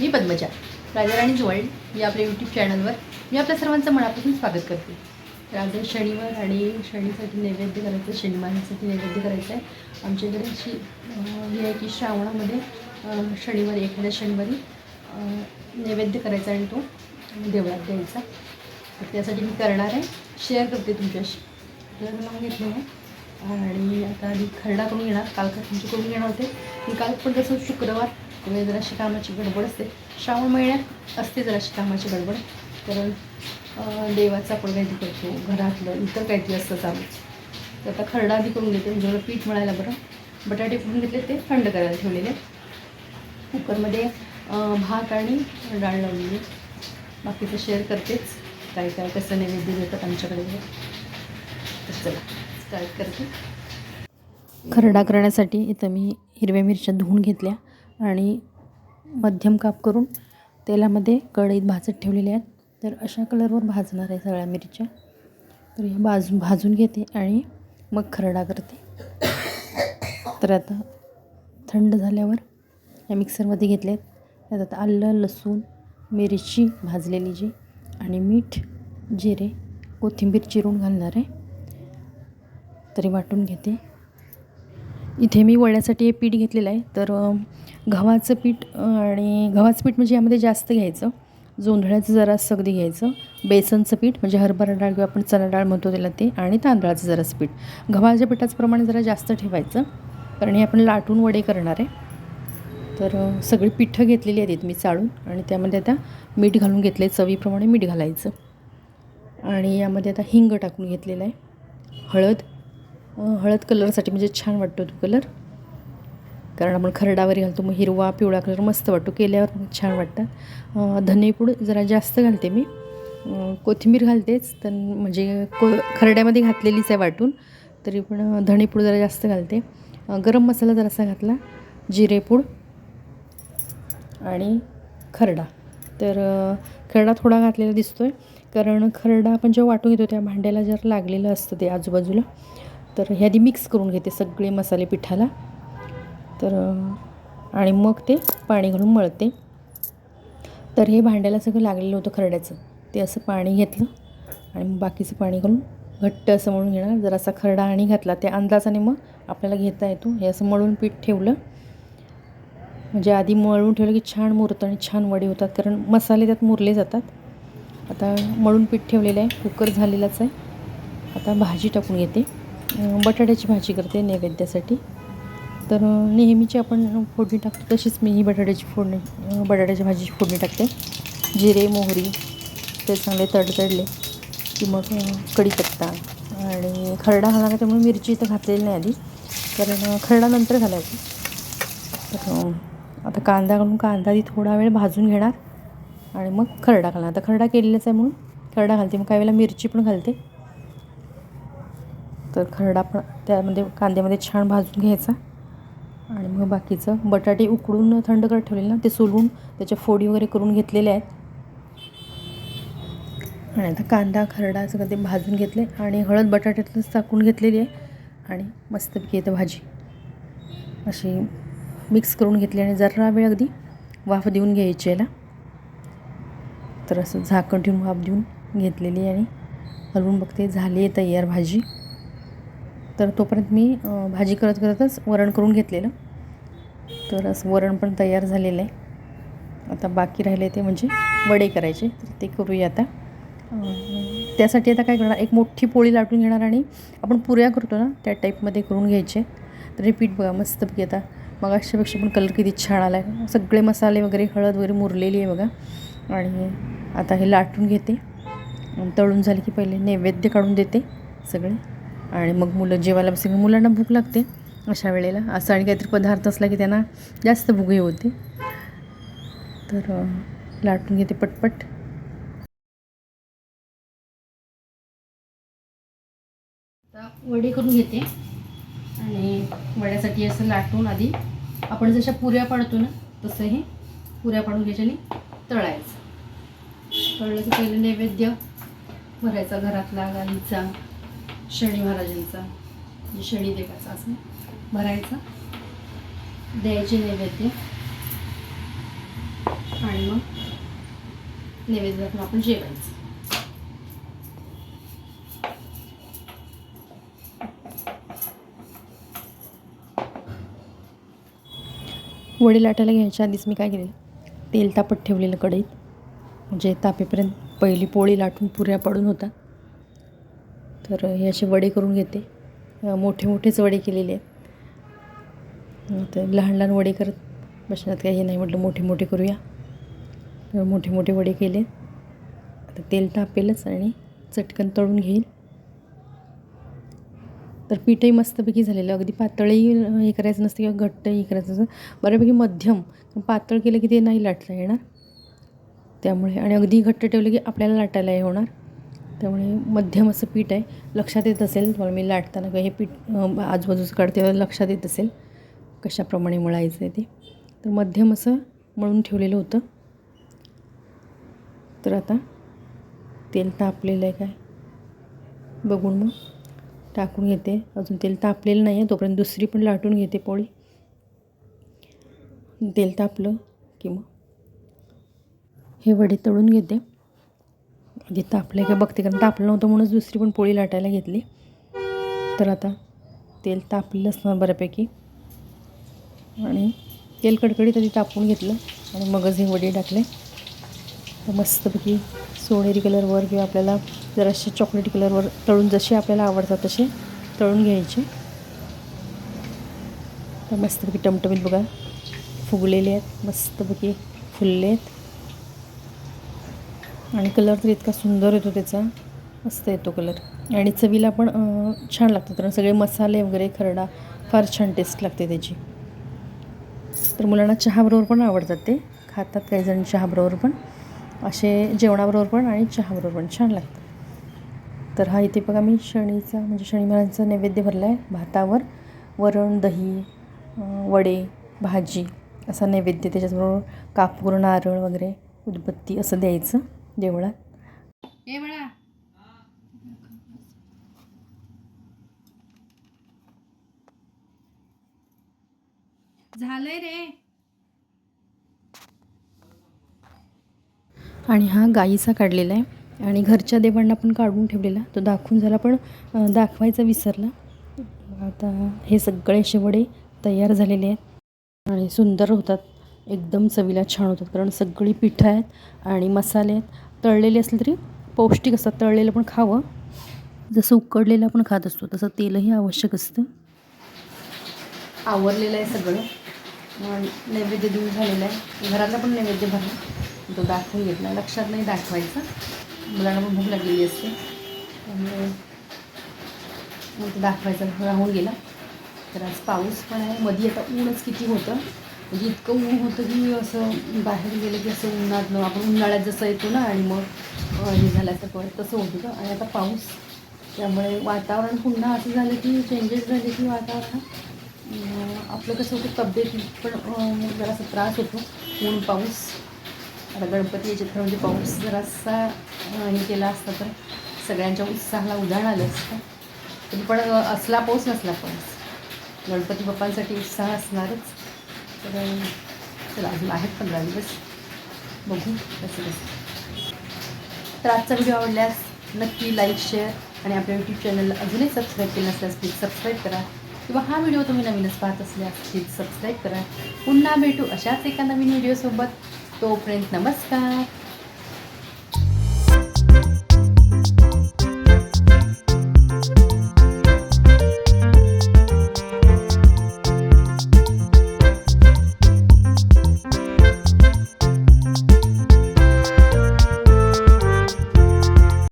मी पद्मजा राजाराणी world या आपल्या YouTube चॅनलवर मी आपल्या सर्वांचं मनापासून स्वागत करते. तर आज शनिवार आणि शनीसाठी नैवेद्य करायचं आहे शनी नैवेद्य करायचं आहे आमच्याकडे अशी हे आहे की श्रावणामध्ये शनिवारी एखाद्या शनिवारी नैवेद्य करायचा आणि तो देवळात द्यायचा. तर त्यासाठी मी करणार आहे. शेअर करते तुमच्याशी. तर नाव घेतलं आहे. आणि आता आधी खरडा करून घेणार काल तुमची करून घेणार होते? मी काल पण तसं शुक्रवार त्यामुळे जराशी कामाची गडबड असते. श्रावण महिन्यात असते जराशी कामाची गडबड. कारण देवाचा देवाचं आपण काहीतरी करतो घरातलं इतर काहीतरी असतं चालू. तर आता खरडा आधी करून घेते म्हणजे पीठ मिळायला बरं. बटाटे फुटून घेतले ते थंड करायला ठेवलेले. कुकरमध्ये भात आणि डाळ लावलेली. बाकीचं शेअर करतेच. काय काय कसं नैवेद्य देतात आमच्याकडे तर चला स्टार्ट करते. खरडा करण्यासाठी इथं मी हिरव्या मिरच्या धुवून घेतल्या. आणि मध्यम काप करून तेलामध्ये कढईत भाजत ठेवलेले आहेत. तर अशा कलरवर भाजणार आहे सगळ्या मिरच्या. तर ह्या भाजून भाजून घेते आणि मग खरडा करते. तर आता थंड झाल्यावर या मिक्सरमध्ये घेतले त्यात आता आलं लसूण मिरची भाजलेली जी आणि मीठ जिरे कोथिंबीर चिरून घालणार आहे. तरी वाटून घेते. इथे मी वड्यासाठी हे पीठ घेतलेलं आहे. तर गव्हाचं पीठ आणि गव्हाचं पीठ म्हणजे यामध्ये जास्त घ्यायचं. जोंधळ्याचं जरा सगदी घ्यायचं. बेसनचं पीठ म्हणजे हरभरा डाळ किंवा आपण चणा डाळ म्हणतो त्याला ते आणि तांदळाचं जरासं पीठ. गव्हाच्या पिठाचं प्रमाण जरा जास्त ठेवायचं. कारण हे आपण लाटून वडे करणार आहे. तर सगळी पिठं घेतलेली आहेत मी चाळून. आणि त्यामध्ये आता मीठ घालून घेतले चवीप्रमाणे मीठ घालायचं. आणि यामध्ये आता हिंग टाकून घेतलेलं आहे. हळद हळद कलरसाठी म्हणजे छान वाटतो तो कलर. कारण आपण खरडावर घालतो मग हिरवा पिवळा कलर मस्त वाटतो केल्यावर छान वाटतं. धनेपूड जरा जास्त घालते मी. कोथिंबीर घालतेच तर म्हणजे को खरड्यामध्ये घातलेलीच आहे वाटून. तरी पण धणेपूड जरा जास्त घालते. गरम मसाला जरासा घातला जिरेपूड आणि खरडा. तर खरडा थोडा घातलेला दिसतो आहे कारण खरडा आपण जेव्हा वाटून घेतो त्या भांड्याला जर लागलेलं असतं ते आजूबाजूला तर ह्या आधी मिक्स करून घेते सगळे मसाले पिठाला. तर आणि मग ते पाणी घालून मळते. तर हे भांड्याला सगळं लागलेलं होतं खरड्याचं. ते असं पाणी घेतलं आणि मग बाकीचं पाणी घालून घट्ट असं मळून घेणार. जरासा खरडा आणि घातला. त्या अंदाजाने मग आपल्याला घेता येतो. हे असं मळून पीठ ठेवलं. म्हणजे आधी मळून ठेवलं की छान मुरतं आणि छान वडे होतात. कारण मसाले त्यात मुरले जातात. आता मळून पीठ ठेवलेलं आहे. कुकर झालेलाच आहे. आता भाजी टाकून घेते. बटाट्याची भाजी करते नैवेद्यासाठी. तर नेहमीची आपण फोडणी टाकतो तशीच मी ही बटाट्याची फोडणी बटाट्याची बटाट्याच्या भाजीची फोडणी टाकते. जिरे मोहरी ते चांगले तडतडले की मग कढीपत्ता आणि खरडा घालणार त्यामुळे मिरची इथं घातलेली नाही आधी. कारण खरडा नंतर घालायची. तर आता कांदा घालून कांदा आधी थोडा वेळ भाजून घेणार आणि मग खरडा घालणार आता खरडा केलेलाच आहे म्हणून खरडा घालते. मग काही वेळेला मिरची पण घालते. तर खरडा पण त्यामध्ये कांद्यामध्ये छान भाजून घ्यायचा. आणि मग बाकीचं बटाटे उकडून थंड करत ठेवलेले ना ते सोलून त्याच्या फोडी वगैरे करून घेतलेले आहेत. आणि आता कांदा खरडा सगळं ते भाजून घेतले आणि हळद बटाट्यातच टाकून घेतलेली आहे. आणि मस्तपैकी येतं भाजी अशी मिक्स करून घेतली आणि जरा वेळ अगदी वाफ देऊन घ्यायची याला. तर असं झाकण ठेवून वाफ देऊन घेतलेली आणि हलवून बघते झाली आहे तयार भाजी. तर तोपर्यंत मी भाजी करत करतच वरण करून घेतलेलं. तर असं वरण पण तयार झालेलं आहे. आता बाकी राहिले ते म्हणजे वडे करायचे तर ते करूया आता. त्यासाठी आता काय करणार एक मोठी पोळी लाटून घेणार आणि आपण पुऱ्या करतो ना त्या टाईपमध्ये करून घ्यायचे. तर हे पीठ बघा मस्तपैकी आता मग अशापेक्षा पण कलर किती छान आला आहे सगळे मसाले वगैरे हळद वगैरे मुरलेली आहे बघा. आणि आता हे लाटून घेते. तळून झाले की पहिले नैवेद्य काढून देते सगळे. आणि मग मुलं जेवायला बसले मुलांना भूक लागते अशा वेळेला. असं आणि काहीतरी पदार्थ असला की त्यांना जास्त भूकही होते. तर लाटून घेते पटपट. वडे करून घेते. आणि वड्यासाठी असं लाटून आधी आपण जशा पुऱ्या पाडतो ना तसं हे पुऱ्या पाडून घ्यायच्या आणि तळायचं. तळलं की पहिलं नैवेद्य भरायचा घरातला गालीचा शनी महाराजांचा म्हणजे शनिदेवाचा असं भरायचा. द्यायचे नैवेद्य. आणि मग नैवेद्यातून आपण जेवायचं. वडी लाटायला घ्यायच्या आधीच मी काय केले तेल तापत ठेवलेलं कढईत. म्हणजे तापेपर्यंत पहिली पोळी लाटून पुऱ्या पडून होता. तर हे असे वडे करून घेते. मोठे मोठेच वडे केलेले आहेत. तर लहान लहान वडे करत बसण्यात काही हे नाही म्हटलं मोठे मोठे करूया. तर मोठे मोठे वडे केले. आता तेल तापेलच आणि चटकन तळून घेईल. तर पीठही मस्तपैकी झालेलं अगदी पातळही हे करायचं नसतं किंवा घट्टही करायचं नसतं. बऱ्यापैकी मध्यम. पातळ केलं की ते नाही लाटता येणार. त्यामुळे आणि अगदी घट्ट ठेवलं की आपल्याला लाटायला हे होणार. त्यामुळे मध्यम असं पीठ आहे. लक्षात येत असेल तुम्हाला मी लाटताना किंवा हे पीठ आजूबाजूचं काढते लक्षात येत असेल कशाप्रमाणे मळायचं आहे ते. तर मध्यम असं मळून ठेवलेलं होतं. तर आता तेल तापलेलं आहे काय? बघून मग टाकून घेते. अजून तेल तापलेलं नाही आहे तोपर्यंत दुसरी पण लाटून घेते पोळी. तेल तापलं की मग हे वडे तळून घेते. जे तापलं आहे का बघते कारण तापलं नव्हतं म्हणूनच दुसरी पण पोळी लाटायला घेतली. तर आता तेल तापलेलं असणार बऱ्यापैकी. आणि तेल कडकडीत आधी तापून घेतलं आणि मगच हे वडे टाकले. तर मस्तपैकी सोनेरी कलरवर किंवा आपल्याला जराशे चॉकलेटी कलरवर तळून जसे आपल्याला आवडतात तसे तळून घ्यायचे. तर मस्तपैकी टमटमीत बघा फुगलेले आहेत मस्तपैकी फुलले आहेत आणि कलर तर इतका सुंदर येतो त्याचा. मस्त येतो कलर. आणि चवीला पण छान लागतं. कारण सगळे मसाले वगैरे खरडा फार छान टेस्ट लागते त्याची. तर मुलांना चहाबरोबर पण आवडतात ते. खातात काही जण चहाबरोबर पण. असे जेवणाबरोबर पण आणि चहाबरोबर पण छान लागतं. तर हा इथे बघा मी शनीचा म्हणजे शनी महाराजांचा नैवेद्य भरला आहे भातावर वरण दही वडे भाजी असा नैवेद्य त्याच्याबरोबर कापूर नारळ वगैरे उदबत्ती असं द्यायचं. देवळात ए बळा. झालंय रे. आणि हा गाईचा काढलेला आहे. आणि घरच्या देवांना पण काढून ठेवलेला. तो दाखवून झाला पण दाखवायचा विसरला. आता हे सगळे असे वडे तयार झालेले आहेत. आणि सुंदर होतात. एकदम चवीला छान होतात. कारण सगळी पिठं आहेत आणि मसाले आहेत. तळलेले असले तरी पौष्टिक असतात. तळलेलं पण खावं. जसं उकडलेलं आपण खात असतो तसं तेलही आवश्यक असतं. आवरलेलं आहे सगळं. नैवेद्य देऊन झालेलं आहे. घरातला पण नैवेद्य भरला. तो दाखवून घेतला. लक्षात नाही दाखवायचा. मुलांना पण भूक लागलेली असते. त्यामुळे मग तो दाखवायचा राहून गेला. तर आज पाऊस पण आहे. मध्ये आता ऊनच किती होतं. म्हणजे इतकं ऊन होतं की असं बाहेर गेलं की असं उन्हात आपण उन्हाळ्यात जसं येतो ना आणि मग हे झाल्याचं पण तसं होत होतं आणि आता पाऊस त्यामुळे वातावरण पुन्हा असं झालं की चेंजेस झाले की वातावरण. आपलं कसं होतं तब्येत पण जरासा त्रास होतो ऊन पाऊस. आता गणपती याच्यात म्हणजे पाऊस जरासा हे केला असता तर सगळ्यांच्या उत्साहाला उधाण आलं असतं. तरी पण असला पाऊस नसला पाऊस. गणपती बाप्पांसाठी उत्साह असणारच. तर चला अजून आहेत पंधरा दिवस बघू कसं कसं तर आजचा व्हिडिओ आवडल्यास नक्की लाईक शेअर आणि आपल्या यूट्यूब चॅनलला अजूनही सबस्क्राईब केलं नसल्यास प्लीज सबस्क्राईब करा. किंवा हा व्हिडिओ तुम्ही नवीनच पाहत असल्यास प्लीज सबस्क्राईब करा. पुन्हा भेटू अशाच एका नवीन व्हिडिओसोबत तोपर्यंत नमस्कार.